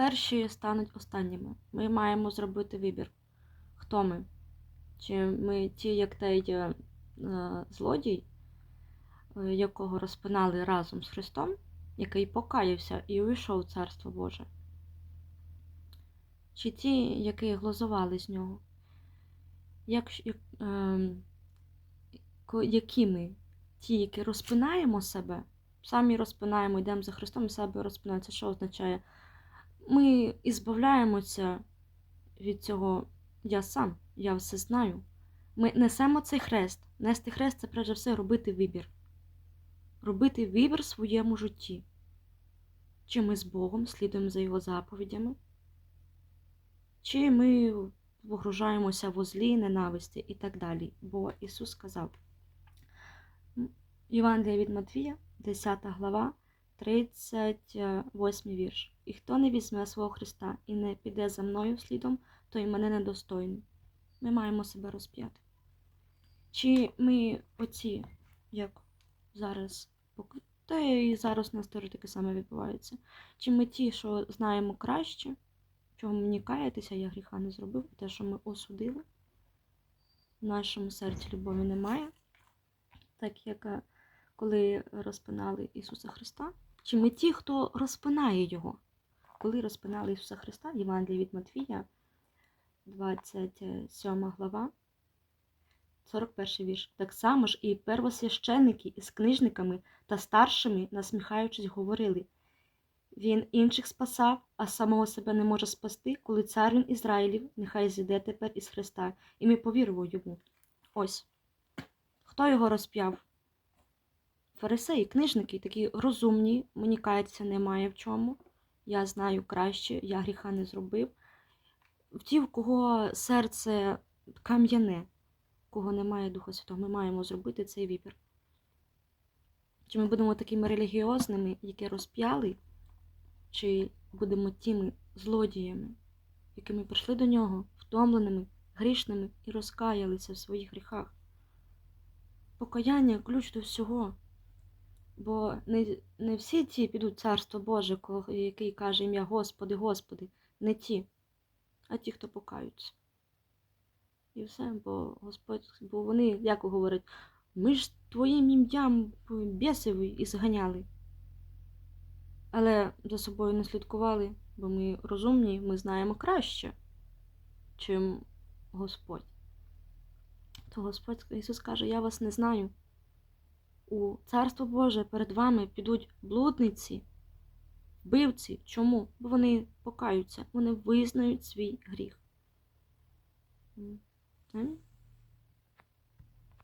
перші стануть останніми. Ми маємо зробити вибір. Хто ми? Чи ми ті, як той е, злодій, е, якого розпинали разом з Христом, який покаявся і увійшов в Царство Боже? Чи ті, які глузували з нього? Як, як, е, які ми? Ті, які розпинаємо себе, самі розпинаємо, йдемо за Христом і себе розпинаємо. Це що означає? Ми ізбавляємося від цього я сам, я все знаю. Ми несемо цей хрест. Нести хрест це за все робити вибір. Робити вибір в своєму житті. Чи ми з Богом слідуємо за Його заповідями, чи ми погружаємося в злі, ненависті і так далі. Бо Ісус сказав. Євангелія від Матвія, 10 глава, 38 вірш. І хто не візьме свого Христа і не піде за мною слідом, той мене недостойний. Ми маємо себе розп'яти. Чи ми оці, як зараз, та і зараз на історії таке саме відбувається. Чи ми ті, що знаємо краще, чого мені каятися, я гріха не зробив, те, що ми осудили, в нашому серці любові немає, так як е, коли розпинали Ісуса Христа, чи ми ті, хто розпинає Його? Коли розпинали Ісуса Христа, Євангелія від Матвія, 27 глава, 41 вірш. Так само ж і первосвященники із книжниками та старшими, насміхаючись, говорили. Він інших спасав, а самого себе не може спасти, коли цар він Ізраїлів, нехай зійде тепер із Христа, і ми повіримо йому. Ось. Хто його розп'яв? Фарисеї, книжники, такі розумні, мені каятися немає в чому. Я знаю краще, я гріха не зробив. В ті, в кого серце кам'яне, кого немає Духа Святого, ми маємо зробити цей вибір. Чи ми будемо такими релігіозними, які розп'яли, чи будемо тими злодіями, якими прийшли до нього, втомленими, грішними і розкаялися в своїх гріхах. Покаяння ключ до всього. Бо не, не всі ті підуть Царство Боже, який каже ім'я Господи, Господи, не ті, а ті, хто покаються. І все, бо Господь, бо вони, як говорять, ми ж твоїм ім'ям бісів і зганяли. Але за собою не слідкували, бо ми розумні, ми знаємо краще, чим Господь. То Господь Ісус каже, я вас не знаю. У Царство Боже перед вами підуть блудниці, вбивці. Чому? Бо вони покаються, вони визнають свій гріх. Амінь.